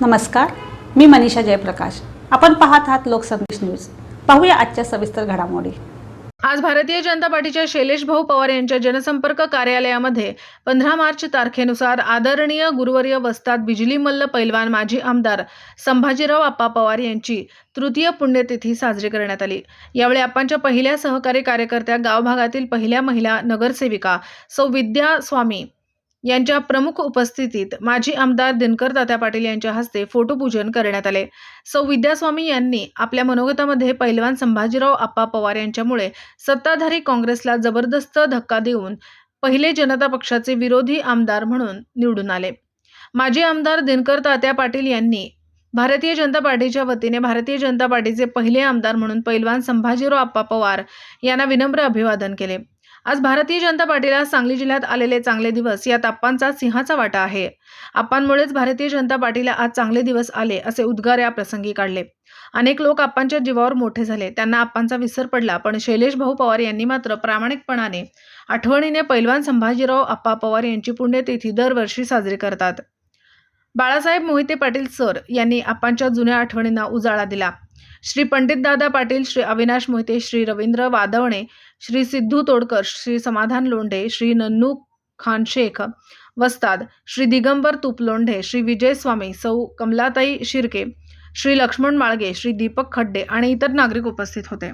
नमस्कार मी मनीषा जयप्रकाश. आपण पाहत आहात लोकसंदेश न्यूज. पाहूया आजच्या सविस्तर घडामोडी. आज भारतीय जनता पार्टीच्या शैलेश भाऊ पवार यांच्या जनसंपर्क कार्यालयामध्ये पंधरा मार्च तारखेनुसार आदरणीय गुरुवर्य वस्ताद बिजली मल्ल पैलवान माजी आमदार संभाजीराव आप्पा पवार यांची तृतीय पुण्यतिथी साजरी करण्यात आली. यावेळी आप्पांच्या पहिल्या सहकारी कार्यकर्त्या गावभागातील पहिल्या महिला नगरसेविका सौ विद्या स्वामी यांच्या प्रमुख उपस्थितीत माजी आमदार दिनकर तात्या पाटील यांच्या हस्ते फोटोपूजन करण्यात आले. सौ. विद्यास्वामी यांनी आपल्या मनोगतामध्ये पैलवान संभाजीराव आप्पा पवार यांच्यामुळे सत्ताधारी काँग्रेसला जबरदस्त धक्का देऊन पहिले जनता पक्षाचे विरोधी आमदार म्हणून निवडून आले. माजी आमदार दिनकर तात्या पाटील यांनी भारतीय जनता पार्टीच्या वतीने भारतीय जनता पार्टीचे पहिले आमदार म्हणून पैलवान संभाजीराव आप्पा पवार यांना विनम्र अभिवादन केले. आज भारतीय जनता पार्टीला सांगली जिल्ह्यात आलेले चांगले दिवस यात आप्पांचा सिंहाचा वाटा आहे. आप्पांमुळेच भारतीय जनता पार्टीला आज चांगले दिवस आले असे उद्गार या प्रसंगी काढले. अनेक लोक आप्पांच्या जीवावर मोठे झाले. त्यांना आप्पांचा विसर पडला पण शैलेश भाऊ पवार यांनी मात्र प्रामाणिकपणाने आठवणीने पैलवान संभाजीराव आप्पा पवार यांची पुण्यतिथी दरवर्षी साजरी करतात. बाळासाहेब मोहिते पाटील सर यांनी आप्पांच्या जुन्या आठवणींना उजाळा दिला. श्री पंडितदादा पाटील श्री अविनाश मोहिते श्री रवींद्र वादवणे श्री सिद्धू तोडकर श्री समाधान लोंढे श्री नन्नू खान शेख वस्ताद श्री दिगंबर तुपलोंढे श्री विजय स्वामी सौ कमलाताई शिर्के श्री लक्ष्मण माळगे श्री दीपक खड्डे आणि इतर नागरिक उपस्थित होते.